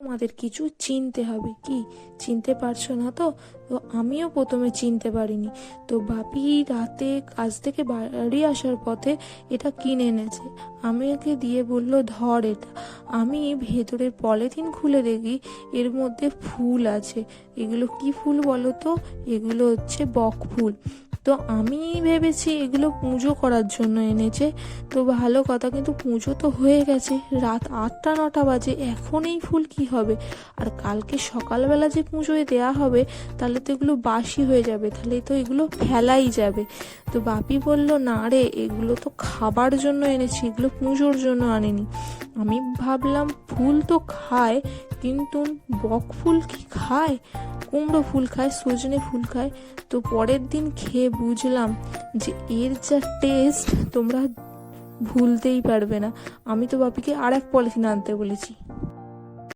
তোমাদের কিছু চিনতে হবে। কি? চিনতে পারছ না তো? তো আমিও প্রথমে চিনতে পারিনি। তো বাপি রাতে কাজ থেকে বাড়ি আসার পথে এটা কিনে এনেছে। আমি ওকে দিয়ে বলল, ধর এটা। আমি ভেতরের পলিথিন খুলে দেখি এর মধ্যে ফুল আছে। এগুলো কি ফুল বলো তো? এগুলো হচ্ছে বক ফুল। তো আমি ভেবেছি এগুলো পুজো করার জন্য এনেছে। তো ভালো কথা, কিন্তু পুজো তো হয়ে গেছে। রাত আটটা, নটা বাজে, এখন এই ফুল কি হবে? আর কালকে সকালবেলা যে পুজোয় দেয়া হবে, তাহলে তো এগুলো বাসি হয়ে যাবে, তাহলে তো এগুলো ফেলাই যাবে। তো বাপি বলল, না রে, এগুলো তো খাবার জন্য এনেছি, এগুলো পুজোর জন্য আনেনি। আমি ভাবলাম, ফুল তো খায়, কিন্তু বক ফুল কি খায়? কুমড়ো ফুল খায়, সজনে ফুল খায়। তো পরের দিন খেয়ে বুঝলাম যে এর যা টেস্ট তোমরা ভুলতেই পারবে না। আমি তো বাপিকে আর এক পলিথিন আনতে বলেছি।